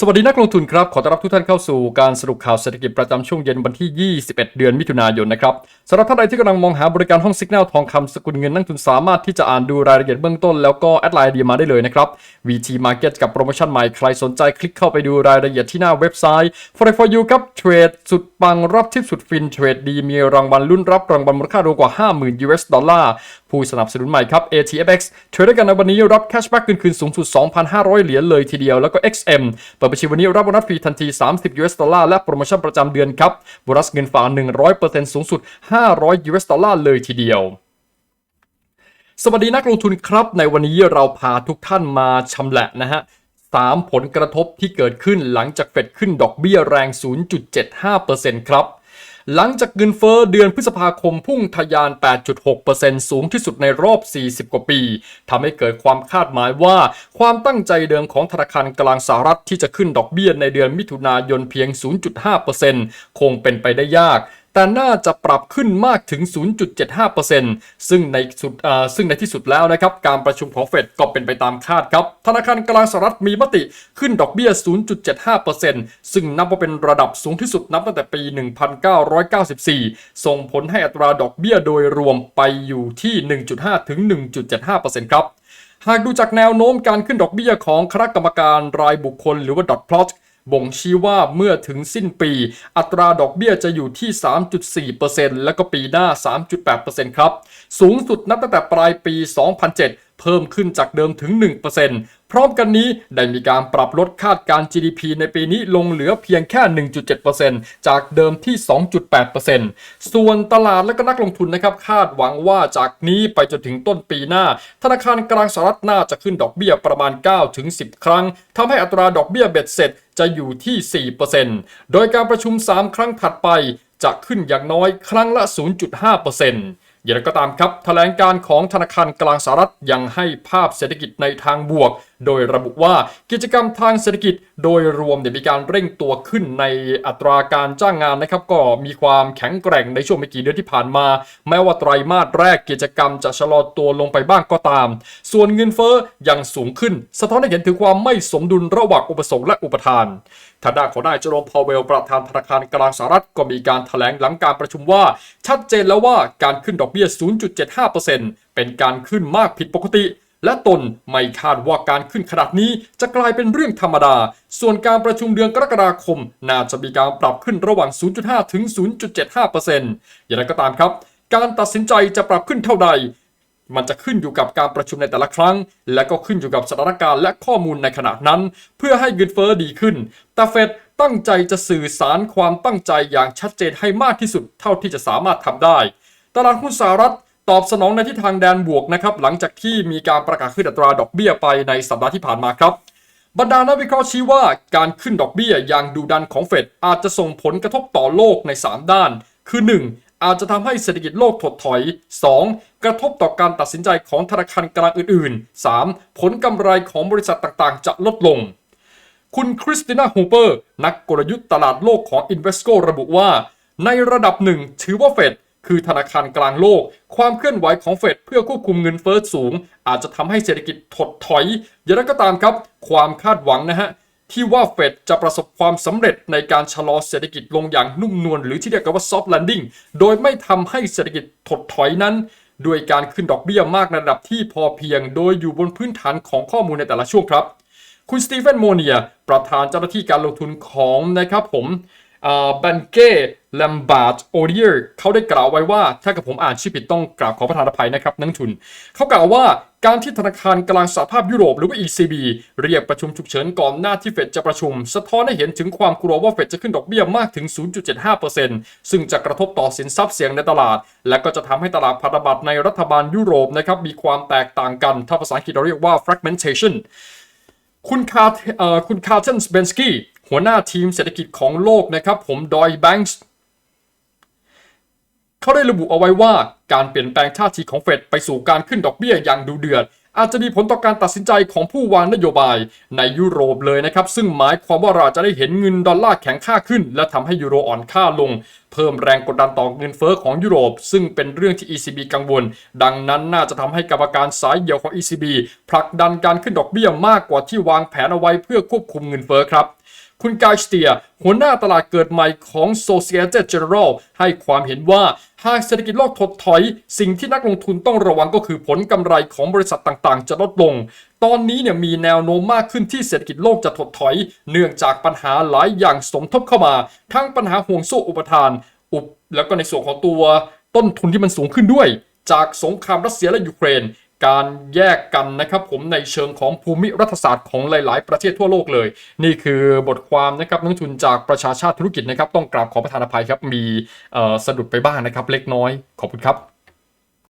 สวัสดีนักลงทุนครับ ขอต้อนรับทุกท่านเข้าสู่การสรุปข่าวเศรษฐกิจประจำช่วงเย็นวันที่ 21 เดือนมิถุนายนนะครับสำหรับท่านใดที่กำลังมองหาบริการห้องสิกแนลทองคำสกุลเงินนักทุนสามารถที่จะอ่านดูรายละเอียดเบื้องต้นแล้วก็แอดไลน์ดีมาได้เลยนะครับ VT Market กับโปรโมชั่นใหม่ใครสนใจคลิกเข้าไปดูรายละเอียดที่หน้าเว็บไซต์ for for you ครับเทรดสุดปังรับทิปสุดฟินเทรดดีมีรางวัลลุ้นรับรางวัลมูลค่ารวมกว่า 50,000 US ดอลลาร์ ผู้สนับสนุนใหม่ครับ ATFX เทรดด้กันในวันนี้รับแคชแบ็กคืนๆสูงสุด 2,500 เหรียญเลยทีเดียว แล้วก็ XM เปิดบัญชีวันนี้รับโบนัสฟรีทันที 30 US ดอลลาร์และโปรโมชั่นประจำเดือนครับโบนัสเงินฝาก 100%สูงสุด 500 US ดอลลาร์เลยทีเดียวสวัสดีนักลงทุนครับ ในวันนี้เราพาทุกท่านมาชำแหละนะฮะสามผลกระทบที่เกิดขึ้นหลังจากเฟดขึ้นดอกเบี้ยแรง 0.75%ครับ หลังจากเงินเฟอ้อเดือนพฤษภาคมพุ่งทะยาน 8.6%สูงที่สุดในรอบ 40 กว่าปีทำให้เกิดความคาดหมายว่า ความตั้งใจเดิมของธนาคารกลางสหรัฐที่จะขึ้นดอกเบี้ยในเดือนมิถุนายนเพียง 0.5%คงเป็นไปได้ยาก แต่น่าจะปรับขึ้นมากถึง 0.75%ซึ่งในสุดซึ่งในที่สุดแล้วนะครับ การประชุมของเฟดก็เป็นไปตามคาดครับ ธนาคารกลางสหรัฐมีมติขึ้นดอกเบี้ย 0.75%ซึ่งนับว่าเป็นระดับสูงที่สุดนับตั้งแต่ปี 1994 ส่งผลให้อัตราดอกเบี้ยโดยรวมไปอยู่ที่ 1.5 ถึง 1.75%ครับ หากดูจากแนวโน้มการขึ้นดอกเบี้ยของคณะกรรมการรายบุคคลหรือว่า dot plot บ่งชี้ว่าเมื่อถึงสิ้นปี อัตราดอกเบี้ยจะอยู่ที่ 3.4%แล้วก็ปีหน้า 3.8%ครับ สูงสุดนับตั้งแต่ปลายปี 2007 เพิ่มขึ้นจากเดิมถึง 1%พร้อมกันนี้ได้มีการปรับลดคาดการ GDP ในปีนี้ลงเหลือเพียงแค่ 1.7%จากเดิมที่ 2.8%ส่วนตลาดและก็นักลงทุนนะครับคาดหวังว่าจากนี้ไปจนถึงต้นปีหน้า ธนาคารกลางสหรัฐน่าจะขึ้นดอกเบี้ยประมาณ 9-10 ครั้งทำให้อัตราดอกเบี้ยเบ็ดเสร็จจะอยู่ที่ 4%โดยการประชุม 3 ครั้งถัดไปจะขึ้นอย่างน้อยครั้งละ 0.5% อย่างไรก็ตามครับแถลงการของธนาคารกลางสหรัฐยังให้ภาพเศรษฐกิจในทางบวก โดยระบุว่ากิจกรรมทางเศรษฐกิจโดยรวมเนี่ยมีการเร่งตัวขึ้นในอัตราการจ้างงานนะครับ ก็มีความแข็งแกร่งในช่วงไม่กี่เดือนที่ผ่านมา แม้ว่าไตรมาสแรกกิจกรรมจะชะลอตัวลงไปบ้างก็ตาม ส่วนเงินเฟ้อยังสูงขึ้น สะท้อนให้เห็นถึงความไม่สมดุลระหว่างอุปสงค์และอุปทานทางด้านของนายเจอโรมพาวเวลประธานธนาคารกลางสหรัฐก็มีการถแถลงหลังการประชุมว่า ชัดเจนแล้วว่าการขึ้นดอกเบี้ย 0.75%เป็นการขึ้นมากผิดปกติ และตนไม่คาดว่าการขึ้นขนาดนี้จะกลายเป็นเรื่องธรรมดา ส่วนการประชุมเดือนกรกฎาคม น่าจะมีการปรับขึ้นระหว่าง 0.5 ถึง 0.75%อย่างไรก็ตามครับ การตัดสินใจจะปรับขึ้นเท่าใดมันจะขึ้นอยู่กับการประชุมในแต่ละครั้ง และก็ขึ้นอยู่กับสถานการณ์และข้อมูลในขณะนั้น เพื่อให้เงินเฟ้อดีขึ้น แต่เฟดตั้งใจจะสื่อสารความตั้งใจอย่างชัดเจนให้มากที่สุดเท่าที่จะสามารถทำได้ ตลาดหุ้นสหรัฐตอบสนองในทิศทางแดนบวกนะครับหลังจากที่มีการประกาศขึ้นอัตราดอกเบี้ยไปในสัปดาห์ที่ผ่านมาครับ บรรดานักวิเคราะห์ชี้ว่าการขึ้นดอกเบี้ยอย่างดุดันของเฟดอาจจะส่งผลกระทบต่อโลกใน 3 ด้าน คือ 1. อาจจะทำให้เศรษฐกิจโลกถดถอย 2. กระทบต่อการตัดสินใจของธนาคารกลางอื่นๆ 3. ผลกำไรของบริษัทต่างๆ จะลดลง คุณคริสติน่าฮูเปอร์นักกลยุทธ์ตลาดโลกของ Invesco ระบุว่า ในระดับหนึ่งถือว่าเฟด คือธนาคารกลางโลก ความเคลื่อนไหวของเฟดเพื่อควบคุมเงินเฟ้อสูง อาจจะทำให้เศรษฐกิจถดถอยอย่างไรก็ตามครับ ความคาดหวังนะฮะที่ว่าเฟดจะประสบความสำเร็จในการชะลอเศรษฐกิจลงอย่างนุ่มนวลหรือที่เรียกกันว่า soft landing โดยไม่ทำให้เศรษฐกิจถดถอยนั้นด้วยการขึ้นดอกเบี้ยมากในระดับที่พอเพียง โดยอยู่บนพื้นฐานของข้อมูลในแต่ละช่วงครับ คุณสตีเฟนโมเนีย ประธานเจ้าหน้าที่การลงทุนของนะครับผม บันเก้แลมบาร์ดโอเดียร์เขาได้กล่าวไว้ว่า ถ้ากับผมอ่านชื่อผิดต้องกราบขอประทานอภัยนะครับนักทุน เขากล่าวว่าการที่ธนาคารกลางสหภาพยุโรปหรือว่า ECB เรียกประชุมฉุกเฉินก่อนหน้าที่เฟดจะประชุม สะท้อนให้เห็นถึงความกลัวว่าเฟดจะขึ้นดอกเบี้ยมากถึง 0.75%ซึ่งจะกระทบต่อสินทรัพย์เสี่ยงในตลาด และก็จะทำให้ตลาดพันธบัตรในรัฐบาลยุโรปนะครับมีความแตกต่างกัน ถ้าภาษาอังกฤษเราเรียกว่า fragmentation คุณคาร์เอ่อคุณคาร์เทนสเบนสกี้ หัวหน้าทีมเศรษฐกิจของโลกนะครับ ผมดอยแบงค์เขาได้ระบุเอาไว้ว่าการเปลี่ยนแปลงท่าทีของเฟดไปสู่การขึ้นดอกเบี้ยอย่างดูเดือด อาจจะมีผลต่อการตัดสินใจของผู้วางนโยบายในยุโรปเลยนะครับ ซึ่งหมายความว่าเราจะได้เห็นเงินดอลลาร์แข็งค่าขึ้น และทำให้ยูโรอ่อนค่าลง เพิ่มแรงกดดันต่อเงินเฟ้อของยุโรป ซึ่งเป็นเรื่องที่ ECB กังวล ดังนั้นน่าจะทำให้กรรมการสายเหี่ยวของ ECB ผลักดันการขึ้นดอกเบี้ยมากกว่าที่วางแผนเอาไว้เพื่อควบคุมเงินเฟ้อครับ คุณกายสเตีย หัวหน้าตลาดเกิดใหม่ของ Societe General ให้ความเห็นว่าหากเศรษฐกิจโลกถดถอย สิ่งที่นักลงทุนต้องระวังก็คือผลกำไรของบริษัทต่างๆ จะลดลง ตอนนี้เนี่ยมีแนวโน้มมากขึ้นที่เศรษฐกิจโลกจะถดถอย เนื่องจากปัญหาหลายอย่างสมทบเข้ามา ทั้งปัญหาห่วงโซ่อุปทาน อุปแล้วก็ในส่วนของตัวต้นทุนที่มันสูงขึ้นด้วย จากสงครามรัสเซียและยูเครน การแยกกันนะครับผมในเชิงของภูมิรัฐศาสตร์ของหลาย ๆ ประเทศทั่วโลกเลย นี่คือบทความนะครับนักทุนจากประชาชาติธุรกิจนะครับต้องกราบขอประธานอภัยครับมีสะดุดไปบ้างนะครับเล็กน้อยขอบคุณครับ